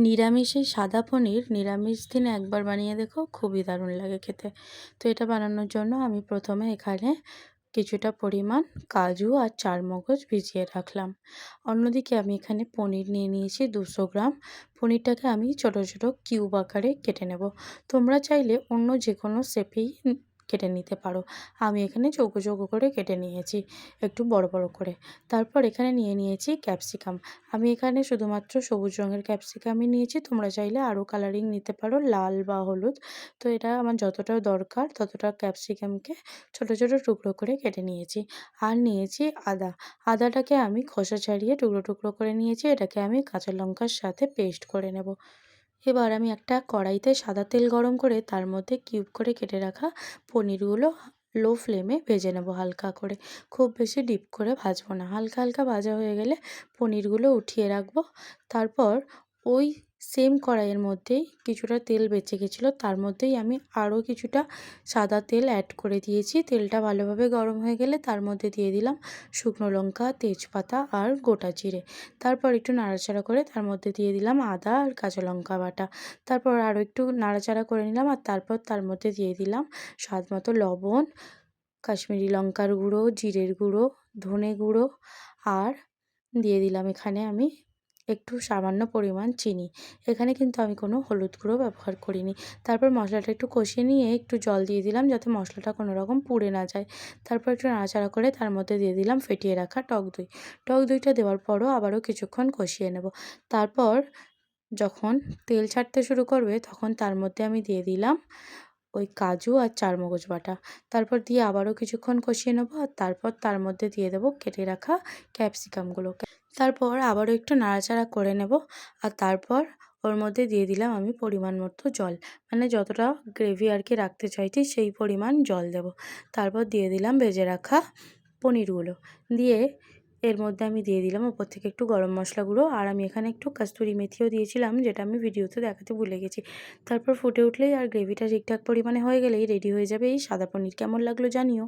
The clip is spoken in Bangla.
নিরামিষ সাদা পনির, নিরামিষ দিনে একবার বানিয়ে দেখো, খুবই দারুণ লাগে খেতে। তো এটা বানানোর জন্য আমি প্রথমে এখানে কিছুটা পরিমাণ কাজু আর চারমগজ ভিজিয়ে রাখলাম। অন্যদিকে আমি এখানে পনির নিয়ে নিয়েছি দুশো গ্রাম। পনিরটাকে আমি ছোট ছোট কিউব আকারে কেটে নেব। তোমরা চাইলে অন্য যে কোনো শেপেই কেটে নিতে পারো। আমি এখানে চৌকো চৌকো করে কেটে নিয়েছি, একটু বড় বড় করে। তারপর এখানে নিয়ে নিয়েছি ক্যাপসিকাম। আমি এখানে শুধুমাত্র সবুজ রঙের ক্যাপসিকামই নিয়েছি, তোমরা চাইলে আরও কালারিং নিতে পারো, লাল বা হলুদ। তো এটা আমার যতটা দরকার ততটা ক্যাপসিকামকে ছোট ছোট টুকরো করে কেটে নিয়েছি। আর নিয়েছি আদা। আদাটাকে আমি খোসা ছাড়িয়ে টুকরো টুকরো করে নিয়েছি, এটাকে আমি কাঁচা লঙ্কার সাথে পেস্ট করে নেব। এবার আমি একটা কড়াইতে সাদা তেল গরম করে তার মধ্যে কিউব করে কেটে রাখা পনিরগুলো লো ফ্লেমে ভেজে নেব হালকা করে। খুব বেশি ডিপ করে ভাজবো না। হালকা হালকা ভাজা হয়ে গেলে পনিরগুলো উঠিয়ে রাখব। তারপর ওই সেম কড়াইয়ের মধ্যেই কিছুটা তেল বেঁচে গেছিল। তার মধ্যেই আমি আরও কিছুটা সাদা তেল অ্যাড করে দিয়েছি। তেলটা ভালোভাবে গরম হয়ে গেলে তার মধ্যে দিয়ে দিলাম শুকনো লঙ্কা, তেজপাতা আর গোটা জিরে। তারপর একটু নাড়াচাড়া করে তার মধ্যে দিয়ে দিলাম আদা আর কাঁচা লঙ্কা বাটা। তারপর আরও একটু নাড়াচাড়া করে নিলাম আর তারপর তার মধ্যে দিয়ে দিলাম স্বাদ মতো লবণ, কাশ্মীরি লঙ্কার গুঁড়ো, জিরের গুঁড়ো, ধনে গুঁড়ো আর দিয়ে দিলাম এখানে আমি একটু সামান্য পরিমাণ চিনি। এখানে কিন্তু আমি কোনো হলুদ গুঁড়ো ব্যবহার করিনি। তারপর মশলাটা একটু কষিয়ে নিয়ে একটু জল দিয়ে দিলাম যাতে মশলাটা কোনো রকম পুড়ে না যায়। তারপর একটু নাড়াচাড়া করে তার মধ্যে দিয়ে দিলাম ফেটিয়ে রাখা টক দই। টক দইটা দেওয়ার পরও আবারও কিছুক্ষণ কষিয়ে নেব। তারপর যখন তেল ছাড়তে শুরু করবে তখন তার মধ্যে আমি দিয়ে দিলাম ওই কাজু আর চারমগজ বাটা। তারপর দিয়ে আবারও কিছুক্ষণ কষিয়ে নেব আর তারপর তার মধ্যে দিয়ে দেবো কেটে রাখা ক্যাপসিকামগুলোকে তারপর আবারও একটু নাড়াচাড়া করে নেব আর তারপর ওর মধ্যে দিয়ে দিলাম আমি পরিমাণ মতো জল। মানে যতটা গ্রেভি আর কি রাখতে চাইছি সেই পরিমাণ জল দেব। তারপর দিয়ে দিলাম ভেজে রাখা পনিরগুলো। দিয়ে এর মধ্যে আমি দিয়ে দিলাম ওপর থেকে একটু গরম মশলা গুঁড়ো আর আমি এখানে একটু কাস্তুরি মেথিও দিয়েছিলাম যেটা আমি ভিডিওতে দেখাতে ভুলে গেছি। তারপর ফুটে উঠলেই আর গ্রেভিটা ঠিকঠাক পরিমাণে হয়ে গেলেই রেডি হয়ে যাবে এই সাদা পনির। কেমন লাগল জানিও।